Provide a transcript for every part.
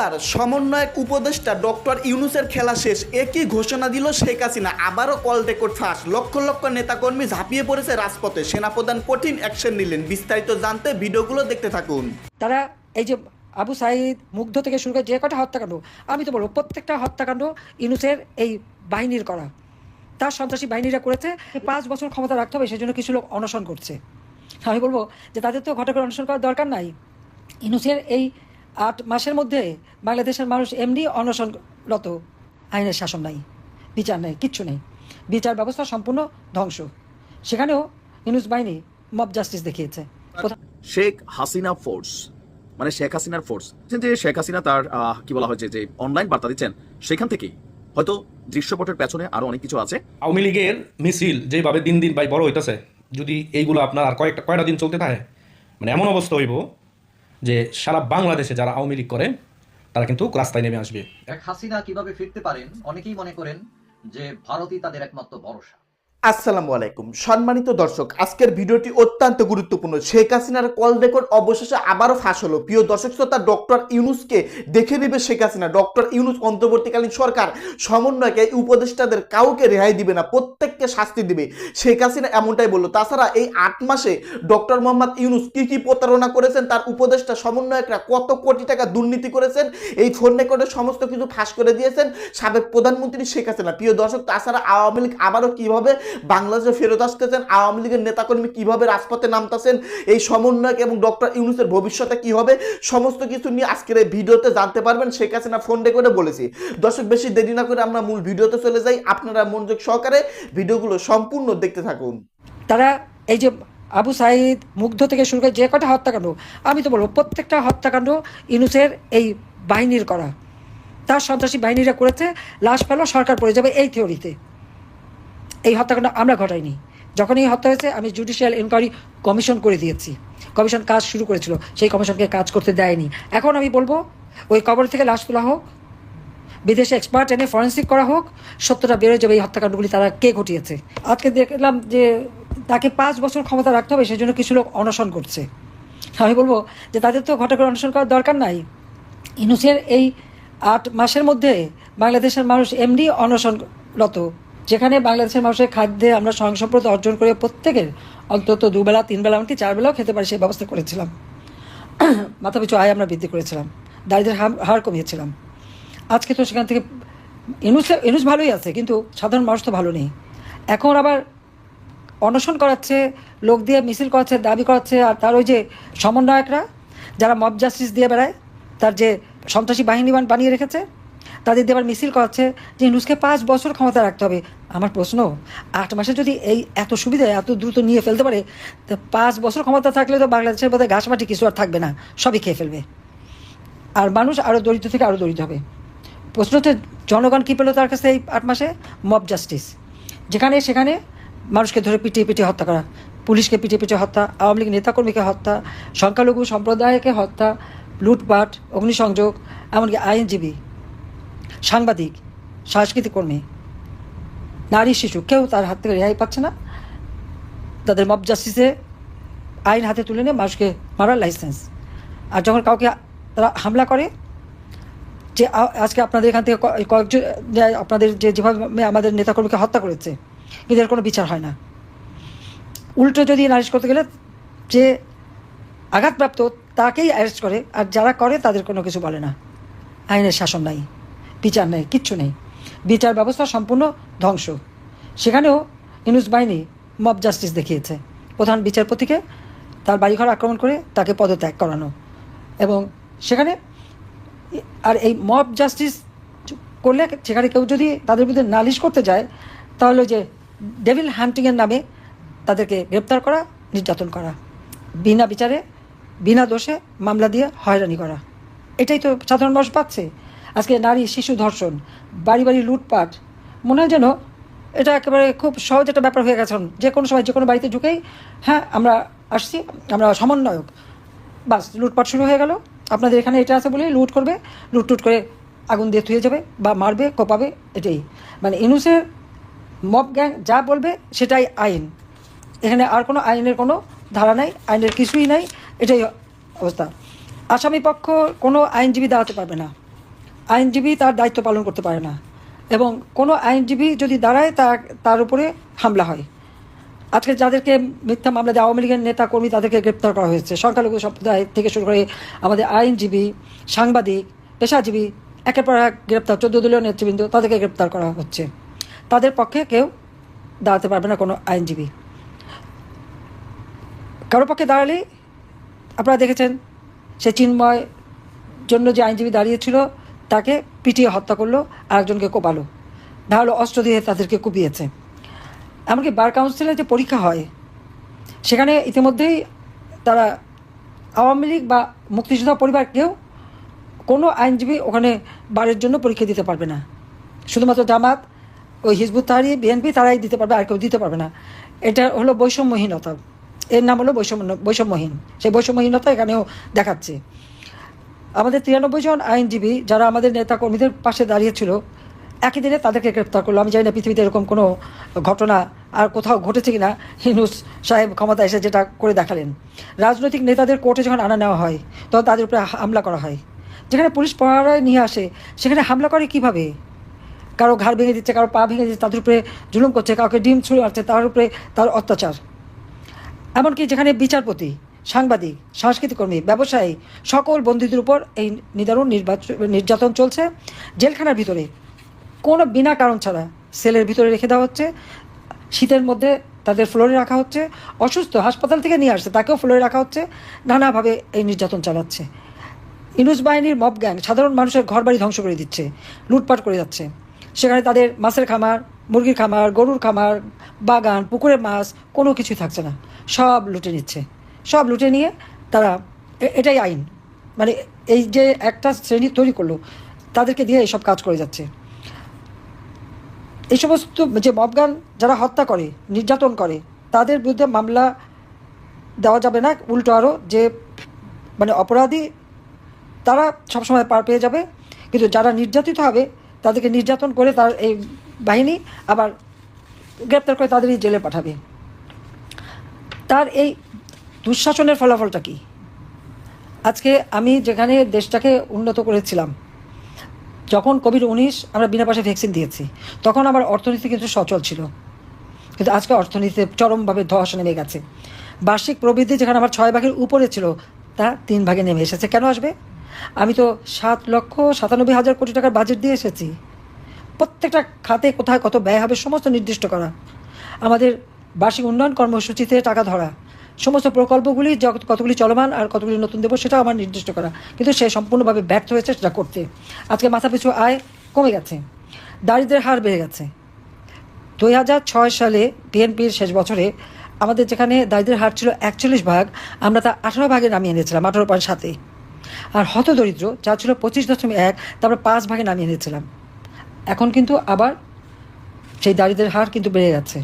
এবার সমন্বয়ক উপদেষ্টা ডক্টর ইউনুসের খেলা শেষ। একই ঘোষণা দিল শেখ হাসিনা। আবারও কল রেকর্ড ফাঁস। লক্ষ লক্ষ নেতাকর্মী ঝাঁপিয়ে পড়েছে রাজপথে। সেনাপ্রধান কঠিন অ্যাকশন নিলেন। বিস্তারিত জানতে ভিডিওগুলো দেখতে থাকুন। তারা এই যে আবু সাইদ মুগ্ধ থেকে শুরু করে যে কটা হত্যাকাণ্ড, আমি তো বলব প্রত্যেকটা হত্যাকাণ্ড ইনুসের এই বাহিনীর করা। তার সন্ত্রাসী বাহিনীরা করেছে। পাঁচ বছর ক্ষমতা রাখতে হবে, সেজন্য কিছু লোক অনশন করছে। আমি বলব যে তাদের তো ঘটকের অনশন করার দরকার নাই। ইনুসের এই আট মাসের মধ্যে বাংলাদেশের মানুষ এমনি অনশনরত। আইনের শাসন নাই বিচার নেই কিচ্ছু নেই। বিচার ব্যবস্থা সম্পূর্ণ ধ্বংস। সেখানেও ইনুস বাহিনী মব জাস্টিস দেখিয়েছে। শেখ হাসিনা ফোর্স মানে শেখ হাসিনার ফোর্স। যে শেখ হাসিনা তার আহ, কি বলা হয়েছে যে অনলাইন বার্তা দিচ্ছেন সেখান থেকেই হয়তো দৃশ্যপটের পেছনে আরও অনেক কিছু আছে। আওয়ামী লীগের মিছিল যেভাবে দিন দিন ভাই বড় হইতেছে যদি এইগুলো আপনার আর কয়েকটা কয়টা দিন চলতে থাকে মানে এমন অবস্থা হইব যে সারা বাংলাদেশে যারা আওয়ামী লীগ করে, তারা কিন্তু রাস্তায় নেমে আসবে। এক হাসিনা কীভাবে ফিরতে পারেন? অনেকেই মনে করেন যে ভারতই তাদের একমাত্র ভরসা। আসসালামু আলাইকুম। সম্মানিত দর্শক, আজকের ভিডিওটি অত্যন্ত গুরুত্বপূর্ণ। শেখ হাসিনার কল রেকর্ড অবশেষে আবারও ফাঁস হলো। প্রিয় দর্শক শ্রোতা, ডক্টর ইউনুসকে দেখে নেবে শেখ হাসিনা। ডক্টর ইউনুস অন্তর্বর্তীকালীন সরকার, সমন্বয়কে উপদেষ্টাদের কাউকে রেহাই দিবে না, প্রত্যেককে শাস্তি দিবে। শেখ হাসিনা এমনটাই বলল। তাছাড়া এই আট মাসে ডক্টর মোহাম্মদ ইউনুস কি কি প্রতারণা করেছেন, তার উপদেষ্টা, সমন্বয়করা কত কোটি টাকা দুর্নীতি করেছেন, এই ফোন রেকর্ডে সমস্ত কিছু ফাঁস করে দিয়েছেন সাবেক প্রধানমন্ত্রী শেখ হাসিনা। প্রিয় দর্শক, তাছাড়া আওয়ামী লীগ আবারও কীভাবে বাংলাদেশে ফেরত আসতেছেন, আওয়ামী লীগের নেতাকর্মী কীভাবে রাজপথে নামতেছেন, এই সমন্বয়ক এবং ডক্টর ইউনুসের ভবিষ্যতে কি হবে, সমস্ত কিছু নিয়ে আজকের এই ভিডিওতে জানতে পারবেন। শেখ হাসিনা ফোন রেকর্ডে বলেছি, দর্শক, বেশি দেরি না করে আমরা মূল ভিডিওতে চলে যাই। আপনারা মনোযোগ সহকারে ভিডিওগুলো সম্পূর্ণ দেখতে থাকুন। তারা এই যে আবু সাইদ মুগ্ধ থেকে শুরু করে যে কটা হত্যাকাণ্ড, আমি তো বলব প্রত্যেকটা হত্যাকাণ্ড ইনুসের এই বাহিনীর করা। তার সন্ত্রাসী বাহিনীরা করেছে, লাশ পেল সরকার পড়ে যাবে এই থিওরিতে এই হত্যাকাণ্ড আমরা ঘটাইনি। যখন এই হত্যা হয়েছে, আমি জুডিশিয়াল ইনকোয়ারি কমিশন করে দিয়েছি। কমিশন কাজ শুরু করেছিল, সেই কমিশনকে কাজ করতে দেয়নি। এখন আমি বলব, ওই কবর থেকে লাশ তোলা হোক, বিদেশে এক্সপার্ট এনে ফরেন্সিক করা হোক, সত্যটা বেরোয় যাবে এই হত্যাকাণ্ডগুলি তারা কে ঘটিয়েছে। আজকে দেখলাম যে তাকে পাঁচ বছর ক্ষমতা রাখতে হবে সেই জন্য কিছু লোক অনশন করছে। আমি বলব যে তাদের তো ঘটা করে অনশন করার দরকার নাই। ইনুসের এই আট মাসের মধ্যে বাংলাদেশের মানুষ এমনি অনশনরত। যেখানে বাংলাদেশের মানুষের খাদ্যে আমরা স্বয়ংসম্পদ অর্জন করে প্রত্যেকের অন্তত দুবেলা, তিনবেলা, এমনকি চার বেলাও খেতে পারি সেই ব্যবস্থা করেছিলাম। মাথা পিছু আয় আমরা বৃদ্ধি করেছিলাম। দারিদ্রের হার হার কমিয়েছিলাম। আজকে তো সেখান থেকে ইনুস ইনুস ভালোই আছে, কিন্তু সাধারণ মানুষ তো ভালো নেই। এখন আবার অনশন করাচ্ছে, লোক দিয়ে মিছিল করাচ্ছে, দাবি করাচ্ছে, আর তার ওই যে সমন্বয়করা, যারা মব জাস্টিস দিয়ে বেড়ায়, তার যে সন্ত্রাসী বাহিনী বানিয়ে রেখেছে তাদের দিয়ে মিছিল করাচ্ছে যে ইনুসকে পাঁচ বছর ক্ষমতা রাখতে হবে। আমার প্রশ্ন, আট মাসে যদি এই এত সুবিধা এত দ্রুত নিয়ে ফেলতে পারে, তো পাঁচ বছর ক্ষমতা থাকলে তো বাংলাদেশের বোধহয় ঘাস মাটি কিছু আর থাকবে না, সবই খেয়ে ফেলবে। আর মানুষ আরও দরিদ্র থেকে আরও দরিদ্র হবে। প্রশ্ন হচ্ছে, জনগণ কী পেল তার কাছে এই আট মাসে? Mob justice. যেখানে সেখানে মানুষকে ধরে পিটিয়ে পিটিয়ে হত্যা করা, পুলিশকে পিটিয়ে পিটিয়ে হত্যা, আওয়ামী লীগ নেতাকর্মীকে হত্যা, সংখ্যালঘু সম্প্রদায়কে হত্যা, লুটপাট, অগ্নিসংযোগ, এমনকি আইনজীবী। সাংবাদিক, সাংস্কৃতিক কর্মী, নারী, শিশু, কেউ তার হাত থেকে রেহাই পাচ্ছে না। তাদের মব জাস্টিসে আইন হাতে তুলে নিয়ে মানুষকে মারার লাইসেন্স আর যখন কাউকে তারা হামলা করে, যে আজকে আপনাদের এখান থেকে কয়েকজন আপনাদের যে যেভাবে আমাদের নেতাকর্মীকে হত্যা করেছে এদের কোনো বিচার হয় না। উল্টো যদি নালিশ করতে গেলে যে আঘাতপ্রাপ্ত, তাকেই অ্যারেস্ট করে, আর যারা করে তাদের কোনো কিছু বলে না। আইনের শাসন নাই। বিচার নেই, কিচ্ছু নেই। বিচার ব্যবস্থা সম্পূর্ণ ধ্বংস। সেখানেও ইনুস বাহিনী মব জাস্টিস দেখিয়েছে। প্রধান বিচারপতিকে তার বাড়িঘর আক্রমণ করে তাকে পদত্যাগ করানো। এবং সেখানে আর এই মব জাস্টিস করলে সেখানে কেউ যদি তাদের বিরুদ্ধে নালিশ করতে যায়, তাহলে যে ডেভিল হান্টিংয়ের নামে তাদেরকে গ্রেপ্তার করা, নির্যাতন করা। বিনা বিচারে, বিনা দোষে মামলা দিয়ে হয়রানি করা। এটাই তো সাধারণ মানুষ পাচ্ছে। আজকে নারী শিশু ধর্ষণ, বাড়ি বাড়ি লুটপাট। মনে হয় যেন এটা একেবারে খুব সহজ একটা ব্যাপার হয়ে গেছে যে কোনো সময় যে কোনো বাড়িতে ঢুকেই হ্যাঁ আমরা আসছি, আমরা সমন্বয়ক। বাস, লুটপাট শুরু হয়ে গেল। আপনাদের এখানে এটা আছে বলেই লুট করবে, লুট টুট করে আগুন দিয়ে থুয়ে যাবে বা মারবে, কোপাবে, এটাই। মানে ইনুসের মব গ্যাং যা বলবে সেটাই আইন। এখানে আর কোনো আইনের কোনো ধারা নাই, আইনের কিছুই নাই, এটাই অবস্থা। আসামি পক্ষ কোনো আইনজীবী দাঁড়াতে পারবে না। আইনজীবী তার দায়িত্ব পালন করতে পারে না। এবং কোনো আইনজীবী যদি দাঁড়ায় তার তার উপরে হামলা হয়। আজকে যাদেরকে মিথ্যা মামলা দিয়ে আওয়ামী লীগের নেতা কর্মী তাদেরকে গ্রেপ্তার করা হয়েছে। সংখ্যালঘু সম্প্রদায় থেকে শুরু করে আমাদের আইনজীবী, সাংবাদিক, পেশাজীবী, একের পর এক গ্রেপ্তার, চোদ্দ দলীয় নেতৃবৃন্দ তাদেরকে গ্রেপ্তার করা হচ্ছে। তাদের পক্ষে কেউ দাঁড়াতে পারবে না কোনো আইনজীবী। কারও পক্ষে দাঁড়ালে আপনারা দেখেছেন, সে চিন্ময় জন্য যে আইনজীবী দাঁড়িয়েছিল তাকে পিটিয়ে হত্যা করল, আরেকজনকে কোপালো। ধারালো অস্ত্র দিয়ে তাদেরকে কুপিয়েছে। এমনকি বার কাউন্সিলের যে পরীক্ষা হয়, সেখানে ইতিমধ্যেই তারা আওয়ামী লীগ বা মুক্তিযোদ্ধা পরিবার কেউ কোনো আইনজীবী ওখানে বারের জন্য পরীক্ষা দিতে পারবে না। শুধুমাত্র জামাত, ওই হিজবুত তাহারি, বিএনপি তারাই দিতে পারবে, আর কেউ দিতে পারবে না। এটা হলো বৈষম্যহীনতা। এর নাম হলো বৈষম্য, বৈষম্যহীন। সেই বৈষম্যহীনতা এখানেও দেখাচ্ছে। আমাদের তিরানব্বই জন আইনজীবী যারা আমাদের নেতা কর্মীদের পাশে দাঁড়িয়েছিল, একই দিনে তাদেরকে গ্রেপ্তার করল। আমি জানি না পৃথিবীতে এরকম কোনো ঘটনা আর কোথাও ঘটেছে কিনা হিনুস সাহেব ক্ষমতা এসে যেটা করে দেখালেন। রাজনৈতিক নেতাদের কোর্টে যখন আনা নেওয়া হয়, তখন তাদের উপরে হামলা করা হয়। যেখানে পুলিশ পড়ায় নিয়ে আসে, সেখানে হামলা করে কীভাবে? কারও ঘাড় ভেঙে দিচ্ছে, কারও পা ভেঙে দিচ্ছে, তাদের উপরে জুলুম করছে, কাউকে ডিম ছুঁড়ে মারছে, তার উপরে তার অত্যাচার। এমনকি যেখানে বিচারপতি সাংবাদিক, সাংস্কৃতিক কর্মী, ব্যবসায়ী, সকল বন্দীদের উপর এই নিদারুণ নির্বাচন, নির্যাতন চলছে। জেলখানার ভিতরে কোনো বিনা কারণ ছাড়া সেলের ভিতরে রেখে দেওয়া হচ্ছে। শীতের মধ্যে তাদের ফ্লোরে রাখা হচ্ছে। অসুস্থ হাসপাতাল থেকে নিয়ে আসছে, তাকেও ফ্লোরে রাখা হচ্ছে। নানাভাবে এই নির্যাতন চালাচ্ছে। ইনুস বাহিনীর মব গ্যাং সাধারণ মানুষের ঘরবাড়ি ধ্বংস করে দিচ্ছে, লুটপাট করে যাচ্ছে। সেখানে তাদের মাছের খামার, মুরগির খামার, গরুর খামার, বাগান, পুকুরের মাছ, কোনো কিছুই থাকছে না। সব লুটে নিচ্ছে। সব লুটে নিয়ে তারা এটাই আইন। মানে এই যে একটা শ্রেণি তৈরি করল, তাদেরকে দিয়ে এইসব কাজ করে যাচ্ছে। এই সমস্ত যে মবগান যারা হত্যা করে, নির্যাতন করে, তাদের বিরুদ্ধে মামলা দেওয়া যাবে না, উল্টো আরও যে মানে অপরাধী তারা সবসময় পার পেয়ে যাবে। কিন্তু যারা নির্যাতিত হবে, তাদেরকে নির্যাতন করে তার এই বাহিনী আবার গ্রেপ্তার করে তাদেরই জেলে পাঠাবে। তার এই দুঃশাসনের ফলাফলটা কি? আজকে আমি যেখানে দেশটাকে উন্নত করেছিলাম, যখন কোভিড উনিশ আমরা বিনা পয়সা ভ্যাকসিন দিয়েছি, তখন আমার অর্থনীতি কিন্তু সচল ছিল। কিন্তু আজকে অর্থনীতিতে চরমভাবে ধস নেমে গেছে। বার্ষিক প্রবৃদ্ধি যেখানে আমার ছয় ভাগের উপরে ছিল, তা তিন ভাগে নেমে এসেছে। কেন আসবে? আমি তো সাত লক্ষ সাতানব্বই হাজার কোটি টাকার বাজেট দিয়ে এসেছি। প্রত্যেকটা খাতে কোথায় কত ব্যয় হবে সমস্ত নির্দিষ্ট করা। আমাদের বার্ষিক উন্নয়ন কর্মসূচিতে টাকা ধরা সমস্ত প্রকল্পগুলি কতগুলি চলমান আর কতগুলি নতুন দেবো সেটা আমার নির্দিষ্ট করা। কিন্তু সে সম্পূর্ণভাবে ব্যর্থ হয়েছে সেটা করতে। আজকে মাথাপিছু আয় কমে গেছে। দারিদ্রের হার বেড়ে গেছে। দুই হাজার ছয় সালে বিএনপির শেষ বছরে আমাদের যেখানে দারিদ্রের হার ছিল একচল্লিশ ভাগ, আমরা তা আঠারো ভাগে নামিয়ে এনেছিলাম, আঠারো পয়েন্ট সাতে। আর হতদরিদ্র, যা ছিল পঁচিশ দশমিক এক তারপর পাঁচ ভাগে নামিয়ে এনেছিলাম। এখন কিন্তু আবার সেই দারিদ্রের হার কিন্তু বেড়ে যাচ্ছে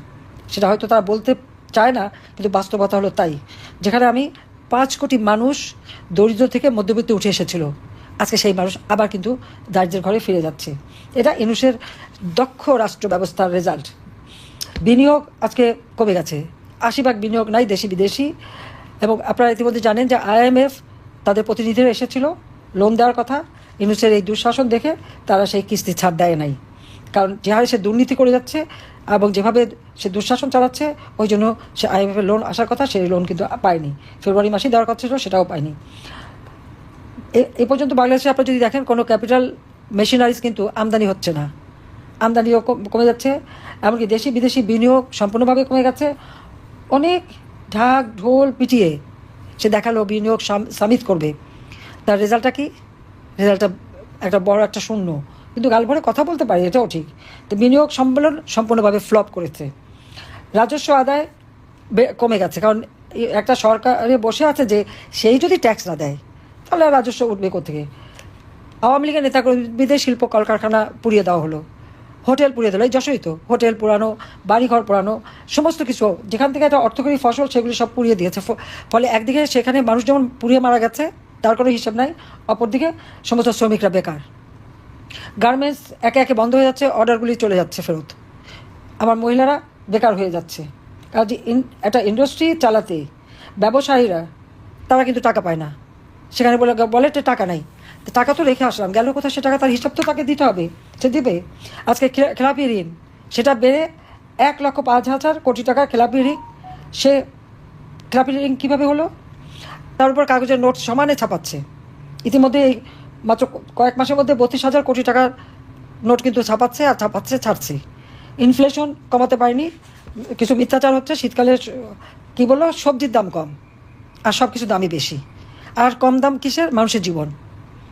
সেটা হয়তো তারা বলতে চায় না, কিন্তু বাস্তবতা হলো তাই। যেখানে আমি পাঁচ কোটি মানুষ দরিদ্র থেকে মধ্যবিত্তে উঠে এসেছিল। আজকে সেই মানুষ আবার কিন্তু দারিদ্রের ঘরে ফিরে যাচ্ছে। এটা ইনুসের দক্ষ রাষ্ট্র ব্যবস্থার রেজাল্ট। বিনিয়োগ আজকে কমে গেছে। আশি ভাগ বিনিয়োগ নাই দেশি বিদেশি। এবং আপনারা ইতিমধ্যে জানেন যে আইএমএফ তাদের প্রতিনিধিরা এসেছিল, লোন দেওয়ার কথা। ইনুসের এই দুঃশাসন দেখে তারা সেই কিস্তি ছাড় দেয় নাই। কারণ যে হারে সে দুর্নীতি করে যাচ্ছে এবং যেভাবে সে দুঃশাসন চালাচ্ছে, ওই জন্য সে আইএমএফের লোন আসার কথা সেই লোন কিন্তু পায়নি। ফেব্রুয়ারি মাসেই দেওয়ার কথা ছিল, সেটাও পায়নি। এ- পর্যন্ত বাংলাদেশে আপনারা যদি দেখেন, কোনো ক্যাপিটাল মেশিনারিজ কিন্তু আমদানি হচ্ছে না। আমদানিও কম- যাচ্ছে, এমনকি দেশি বিদেশি বিনিয়োগ সম্পূর্ণভাবে কমে গেছে। অনেক ঢাক ঢোল পিটিয়ে সে দেখাল বিনিয়োগ সাম- সামিট করবে। তার রেজাল্টটা কি? রেজাল্টটা একটা বড় একটা শূন্য। কিন্তু গাল ভরে কথা বলতে পারি, এটাও ঠিক। তো বিনিয়োগ সম্মেলন সম্পূর্ণভাবে ফ্লপ করেছে। রাজস্ব আদায় কমে গেছে। কারণ একটা সরকারে বসে আছে যে সেই যদি ট্যাক্স না দেয়, তাহলে রাজস্ব উঠবে কোথেকে আওয়ামী লীগের নেতাকর্মীদের শিল্প কলকারখানা পুড়িয়ে দেওয়া হলো। হোটেল পুড়িয়ে দিল। এই যশোরই তো। হোটেল পুরানো বাড়িঘর পুরানো সমস্ত কিছু। যেখান থেকে একটা অর্থকরী ফসল, সেগুলি সব পুড়িয়ে দিয়েছে। ফলে একদিকে সেখানে মানুষ যেমন পুড়িয়ে মারা গেছে, তার কোনো হিসাব নাই। অপরদিকে সমস্ত শ্রমিকরা বেকার। গার্মেন্টস একে একে বন্ধ হয়ে যাচ্ছে, অর্ডারগুলি চলে যাচ্ছে ফেরত। আমার মহিলারা বেকার হয়ে যাচ্ছে। কাজে একটা ইন্ডাস্ট্রি চালাতে ব্যবসায়ীরা, তারা কিন্তু টাকা পায় না। সেখানে বলে বলে টাকা নাই। টাকা তো রেখে আসলাম, গেল কোথায় সে টাকা? তার হিসাব তো তাকে দিতে হবে। সে দিবে। আজকে খেলাপি ঋণ, সেটা বেড়ে এক লক্ষ পাঁচ হাজার কোটি টাকার খেলাপি ঋণ। সে খেলাপি ঋণ কীভাবে হলো? তার উপর কাগজের নোট সমানে ছাপাচ্ছে। ইতিমধ্যে এই মাত্র কয়েক মাসের মধ্যে বত্রিশ হাজার কোটি টাকার নোট কিন্তু ছাপাচ্ছে আর ছাপাচ্ছে, ছাড়ছে। ইনফ্লেশন কমাতে পারেনি, কিছু মিথ্যাচার হচ্ছে, শীতকালে কী বলল? সবজির দাম কম আর সব কিছু দামই বেশি। আর কম দাম কিসের? মানুষের জীবন।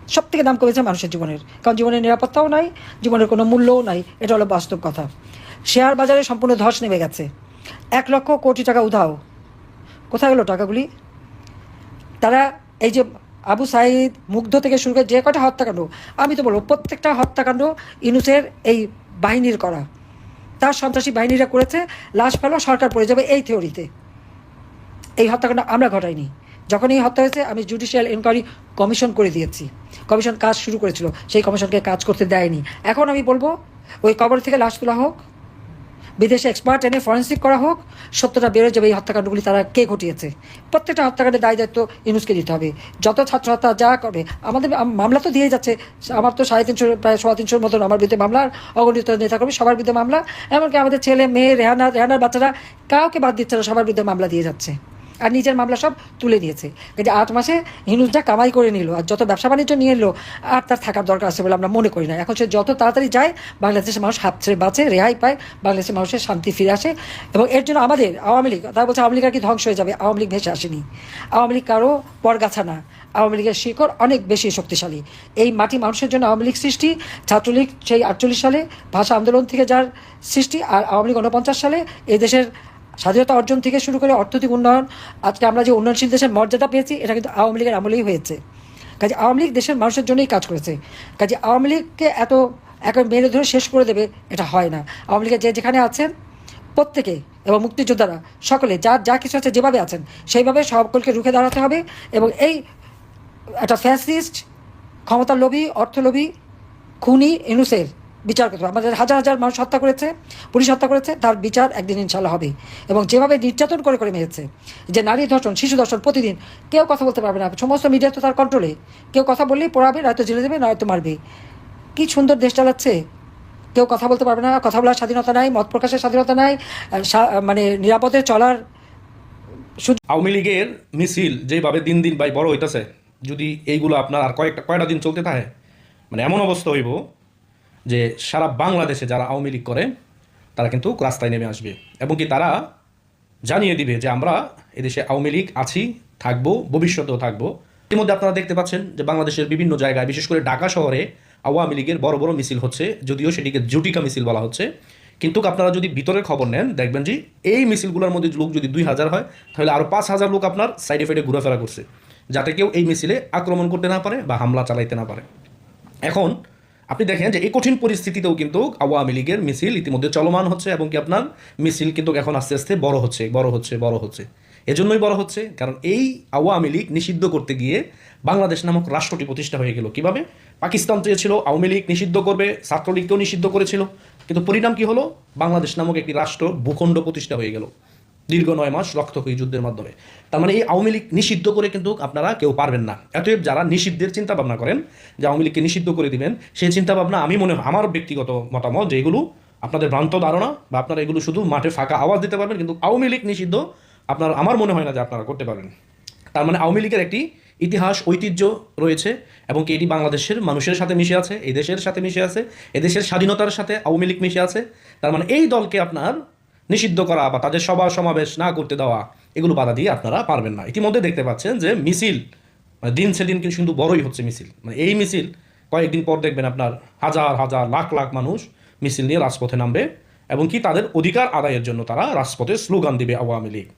সব থেকে দাম কমেছে মানুষের জীবনের। কারণ জীবনের নিরাপত্তাও নাই, জীবনের কোনো মূল্যও নাই, এটা হলো বাস্তব কথা। শেয়ার বাজারে সম্পূর্ণ ধস নেমে গেছে। এক লক্ষ কোটি টাকা উধাও। কোথায় গেলো টাকাগুলি? তারা এই যে আবু সাইদ মুগ্ধ থেকে শুরু করে যে কটা হত্যাকাণ্ড, আমি তো বলব প্রত্যেকটা হত্যাকাণ্ড ইনুসের এই বাহিনীর করা। তার সন্ত্রাসী বাহিনীরা করেছে, লাশ ফেলো, সরকার পড়ে যাবে এই থিওরিতে। এই হত্যাকাণ্ড আমরা ঘটাইনি। যখন এই হত্যা হয়েছে, আমি জুডিশিয়াল এনকোয়ারি কমিশন করে দিয়েছি। কমিশন কাজ শুরু করেছিল, সেই কমিশনকে কাজ করতে দেয়নি। এখন আমি বলব, ওই কবর থেকে লাশ তোলা হোক বিদেশে এক্সপার্ট এনে ফরেন্সিক করা হোক, সত্যটা বেরো যাবে এই হত্যাকাণ্ডগুলি তারা কে ঘটিয়েছে? প্রত্যেকটা হত্যাকাণ্ডের দায় দায়িত্ব ইউনুসকে দিতে হবে। যত ছাত্র হত্যা যা করবে, আমাদের মামলা তো দিয়ে যাচ্ছে। আমার তো সাড়ে তিনশো, প্রায় সোয়া তিনশোর মতন আমার বিরুদ্ধে মামলা অগণিত নেতা কর্মী সবার বিরুদ্ধে মামলা, এমনকি আমাদের ছেলে, মেয়ে, রেহানা, রেহানার বাচ্চারা কাউকে বাদ দিচ্ছে না, সবার বিরুদ্ধে মামলা দিয়ে যাচ্ছে। আর নিজের মামলা সব তুলে নিয়েছে কিন্তু আট মাসে হিনুজটা কামাই করে নিল আর যত ব্যবসা বাণিজ্য নিয়ে এলো, আর তার থাকার দরকার আছে বলে আমরা মনে করি না। এখন সে যত তাড়াতাড়ি যায়, বাংলাদেশের মানুষ হাত ছেড়ে বাঁচে, রেহাই পায়, বাংলাদেশের মানুষের শান্তি ফিরে আসে এবং এর জন্য আমাদের আওয়ামী লীগ, তারা বলছে আওয়ামী লীগ আর কি ধ্বংস হয়ে যাবে, আওয়ামী লীগ ভেসে আসেনি। আওয়ামী লীগ কারও পরগাছা না। আওয়ামী লীগের শিকড় অনেক বেশি শক্তিশালী। এই মাটি মানুষের জন্য আওয়ামী লীগ সৃষ্টি, ছাত্রলীগ সেই আটচল্লিশ সালে ভাষা আন্দোলন থেকে যার সৃষ্টি আর আওয়ামী লীগ উনপঞ্চাশ সালে এই দেশের স্বাধীনতা অর্জন থেকে শুরু করে অর্থনৈতিক উন্নয়ন, আজকে আমরা যে উন্নয়নশীল দেশের মর্যাদা পেয়েছি, এটা কিন্তু আওয়ামী লীগের আমলেই হয়েছে। কাজে আওয়ামী লীগ দেশের মানুষের জন্যই কাজ করেছে। কাজে আওয়ামী লীগকে এত এক মেরে ধরে শেষ করে দেবে, এটা হয় না। আওয়ামী লীগের যে যেখানে আছেন প্রত্যেকে এবং মুক্তিযোদ্ধারা, সকলে যার যা কিছু আছে যেভাবে আছেন, সেইভাবে সকলকে রুখে দাঁড়াতে হবে এবং এই একটা ফ্যাসিস্ট, ক্ষমতার লোভী, অর্থলোভী, খুনি, ইনুসের বিচার করতে হবে। আমাদের হাজার হাজার মানুষ হত্যা করেছে, পুলিশ হত্যা করেছে, তার বিচার একদিন ইনশাল্লাহ হবে। এবং যেভাবে নির্যাতন করে করে মেরেছে, যে নারী ধর্ষণ, শিশু ধর্ষণ প্রতিদিন, কেউ কথা বলতে পারবে না। সমস্ত মিডিয়া তো তার কন্ট্রোলে কেউ কথা বললেই পড়াবে, নয়তো জেলে দেবে, নয়তো মারবে। কি সুন্দর দেশ চালাচ্ছে। কেউ কথা বলতে পারবে না, কথা বলার স্বাধীনতা নাই, মত প্রকাশের স্বাধীনতা নাই মানে নিরাপদে চলার আওয়ামী লীগের মিছিল যেভাবে দিন দিন ভাই বড় হইতেছে, যদি এইগুলো আপনার আর কয়েকটা কয়টা দিন চলতে থাকে মানে এমন অবস্থা হইব যে সারা বাংলাদেশে যারা আওয়ামী লীগ করে, তারা কিন্তু রাস্তায় নেমে আসবে। এবং কি তারা জানিয়ে দিবে যে আমরা এদেশে আওয়ামী লীগ আছি, থাকব, ভবিষ্যতেও থাকব। ইতিমধ্যে আপনারা দেখতে পাচ্ছেন যে বাংলাদেশের বিভিন্ন জায়গায়, বিশেষ করে ঢাকা শহরে আওয়ামী লীগের বড় বড় মিছিল হচ্ছে, যদিও সেটিকে জুটিকা মিছিল বলা হচ্ছে। কিন্তু আপনারা যদি ভিতরের খবর নেন, দেখবেন যে এই মিছিলগুলোর মধ্যে লোক যদি দুই হাজার হয়, তাহলে আরও পাঁচ হাজার লোক আপনার সাইডে ফাইডে ঘোরাফেরা করছে, যাতে কেউ এই মিছিলে আক্রমণ করতে না পারে বা হামলা চালাইতে না পারে। এখন আপনি দেখেন যে এই কঠিন পরিস্থিতিতেও কিন্তু আওয়ামী লীগের মিছিল ইতিমধ্যে চলমান হচ্ছে এবং কি আপনার মিছিল কিন্তু এখন আস্তে আস্তে বড় হচ্ছে বড় হচ্ছে বড় হচ্ছে। এজন্যই বড় হচ্ছে, কারণ এই আওয়ামী লীগ নিষিদ্ধ করতে গিয়ে বাংলাদেশ নামক রাষ্ট্রটি প্রতিষ্ঠা হয়ে গেল কীভাবে? পাকিস্তান চেয়েছিল আওয়ামী লীগ নিষিদ্ধ করবে ছাত্রলীগকেও নিষিদ্ধ করেছিল। কিন্তু পরিণাম কি হলো? বাংলাদেশ নামক একটি রাষ্ট্র ভূখণ্ড প্রতিষ্ঠা হয়ে গেল। দীর্ঘ নয় মাস রক্তক্ষয়ী যুদ্ধের মাধ্যমে। তার মানে এই আওয়ামী লীগ নিষিদ্ধ করে কিন্তু আপনারা কেউ পারবেন না। অতএব যারা নিষিদ্ধের চিন্তা ভাবনা করেন, যে আওয়ামী লীগকে নিষিদ্ধ করে দিবেন, সেই চিন্তা ভাবনা আমি মনে হয় আমার ব্যক্তিগত মতামত যে এগুলো আপনাদের ভ্রান্ত ধারণা বা আপনারা এগুলো শুধু মাঠে ফাঁকা আওয়াজ দিতে পারবেন, কিন্তু আওয়ামী লীগ নিষিদ্ধ আপনার, আমার মনে হয় না যে আপনারা করতে পারবেন। তার মানে আওয়ামী লীগের একটি ইতিহাস, ঐতিহ্য রয়েছে এবং কি এটি বাংলাদেশের মানুষের সাথে মিশে আছে, এই দেশের সাথে মিশে আছে, এদেশের স্বাধীনতার সাথে আওয়ামী লীগ মিশে আছে। তার মানে এই দলকে আপনার নিষিদ্ধ করা বা তাদের সভা সমাবেশ না করতে দেওয়া, এগুলো বাধা দিয়ে আপনারা পারবেন না। ইতিমধ্যে দেখতে পাচ্ছেন যে মিছিল মানে দিন সেদিন কিন্তু শুধু বড়ই হচ্ছে মিছিল। মানে এই মিছিল, কয়েকদিন পর দেখবেন আপনার হাজার হাজার, লাখ লাখ মানুষ মিছিল নিয়ে রাজপথে নামবে এবং কি তাদের অধিকার আদায়ের জন্য তারা রাজপথে স্লোগান দিবে আওয়ামী লীগ।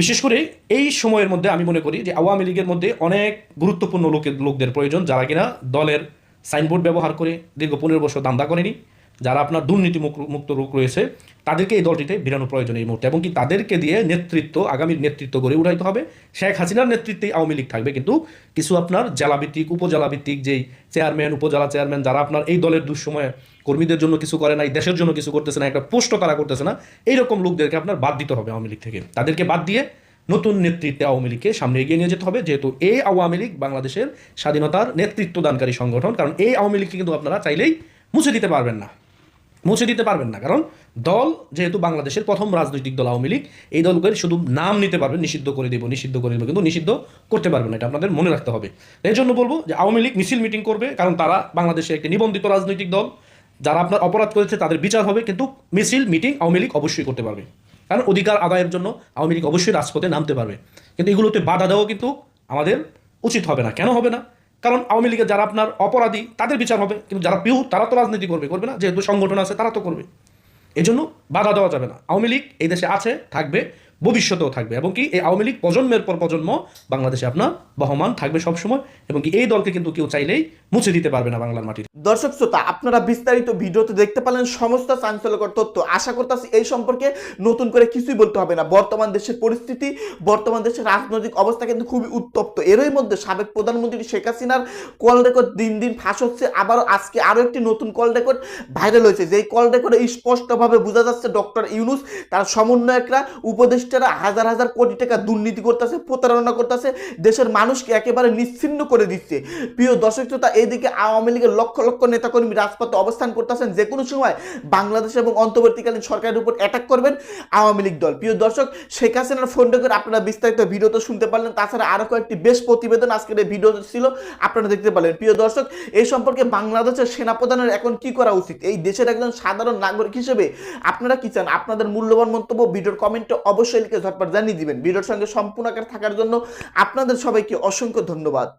বিশেষ করে এই সময়ের মধ্যে আমি মনে করি যে আওয়ামী লীগের মধ্যে অনেক গুরুত্বপূর্ণ লোকের, লোকদের প্রয়োজন যারা কিনা দলের সাইনবোর্ড ব্যবহার করে দীর্ঘ পনেরো বছর দান্দা করেনি, যারা আপনার দুর্নীতি মুক্ত রোগ রয়েছে তাদেরকে এই দলটিতে বিরানো প্রয়োজন এই মুহূর্তে। এবং কি তাদেরকে দিয়ে নেতৃত্ব, আগামীর নেতৃত্ব গড়ে উঠাইতে হবে। শেখ হাসিনার নেতৃত্বেই আওয়ামী লীগ থাকবে। কিন্তু কিছু আপনার জেলাভিত্তিক উপজেলা ভিত্তিক যেই চেয়ারম্যান, উপজেলা চেয়ারম্যান যারা আপনার এই দলের দুঃসময়ে কর্মীদের জন্য কিছু করে নাই, দেশের জন্য কিছু করতেছে না একটা পোস্ট তারা করতেছে না, এইরকম লোকদেরকে আপনার বাদ দিতে হবে আওয়ামী লীগ থেকে। তাদেরকে বাদ দিয়ে নতুন নেতৃত্বে আওয়ামী লীগকে সামনে এগিয়ে নিয়ে যেতে হবে। যেহেতু এই আওয়ামী লীগ বাংলাদেশের স্বাধীনতার নেতৃত্বদানকারী সংগঠন, কারণ এই আওয়ামী লীগকে কিন্তু আপনারা চাইলেই মুছে দিতে পারবেন না। মুছে দিতে পারবেন না। কারণ দল যেহেতু বাংলাদেশের প্রথম রাজনৈতিক দল আওয়ামী লীগ, এই দলকে শুধু নাম নিতে পারবেন নিষিদ্ধ করে দেবো, নিষিদ্ধ করে দেবো, কিন্তু নিষিদ্ধ করতে পারবেন না। এটা আপনাদের মনে রাখতে হবে। এই জন্য বলব যে আওয়ামী লীগ মিছিল মিটিং করবে, কারণ তারা বাংলাদেশে একটি নিবন্ধিত রাজনৈতিক দল। যারা আপনার অপরাধ করেছে, তাদের বিচার হবে, কিন্তু মিছিল, মিটিং আওয়ামী লীগ অবশ্যই করতে পারবে। কারণ অধিকার আদায়ের জন্য আওয়ামী লীগ অবশ্যই রাজপথে নামতে পারবে। কিন্তু এগুলোতে বাধা দেওয়া কিন্তু আমাদের উচিত হবে না। কেন হবে না? কারণ আওয়ামী লীগের যারা আপনার অপরাধী, তাদের বিচার হবে। কিন্তু যারা পিউ, তারা তো রাজনীতি করবে করবে না। যেহেতু সংগঠন আছে, তারা তো করবে। এজন্য বাধা দেওয়া যাবে না। আওয়ামী লীগ এই দেশে আছে, থাকবে। ভবিষ্যতেও থাকবে এবং কি এই আওয়ামী লীগ প্রজন্মের পর প্রজন্ম বাংলাদেশে আপনার বহমান থাকবে সবসময় এবং কি এই দলকে কিন্তু কেউ চাইলেই মুছে দিতে পারবে না বাংলার মাটির দর্শক শ্রোতা, আপনারা বিস্তারিত ভিডিওতে দেখতে পারলেন সমস্ত চাঞ্চল্যকর তথ্য। আশা করতেছি এই সম্পর্কে নতুন করে কিছুই বলতে হবে না। বর্তমান দেশের পরিস্থিতি, বর্তমান দেশের রাজনৈতিক অবস্থা কিন্তু খুবই উত্তপ্ত। এরই মধ্যে সাবেক প্রধানমন্ত্রী শেখ হাসিনার কল রেকর্ড দিন দিন ফাঁস হচ্ছে। আবারও আজকে আরও একটি নতুন কল রেকর্ড ভাইরাল হয়েছে। যেই কল রেকর্ডে স্পষ্টভাবে বোঝা যাচ্ছে ডক্টর ইউনুস, তার সমন্বয়করা উপদেষ্টারা হাজার হাজার কোটি টাকা দুর্নীতি করতেছে, প্রতারণা করতেছে, দেশের মানুষকে একেবারে নিশ্চিন্ন করে দিচ্ছে। প্রিয় দর্শক শ্রোতা, এইদিকে আওয়ামী লীগের লক্ষ লক্ষ নেতাকর্মী রাজপথে অবস্থান করতেছেন যে কোনো সময় বাংলাদেশ এবং অন্তর্বর্তীকালীন সরকারের উপর অ্যাটাক করবেন আওয়ামী লীগ দল। প্রিয় দর্শক, শেখ হাসিনার ফোন করে আপনারা বিস্তারিত ভিডিও তো শুনতে পারলেন, তাছাড়া আরও কয়েকটি বেশ প্রতিবেদন আজকের এই ভিডিও ছিল, আপনারা দেখতে পারলেন। প্রিয় দর্শক এই সম্পর্কে বাংলাদেশের সেনাপ্রধানের এখন কি করা উচিত? এই দেশের একজন সাধারণ নাগরিক হিসেবে আপনারা কি চান? আপনাদের মূল্যবান মন্তব্য ভিডিওর কমেন্টে অবশ্যই লিখে ঝটপট জানিয়ে দিবেন। ভিডিওর সঙ্গে সম্পূর্ণ আকার থাকার জন্য আপনাদের সবাইকে অসংখ্য ধন্যবাদ।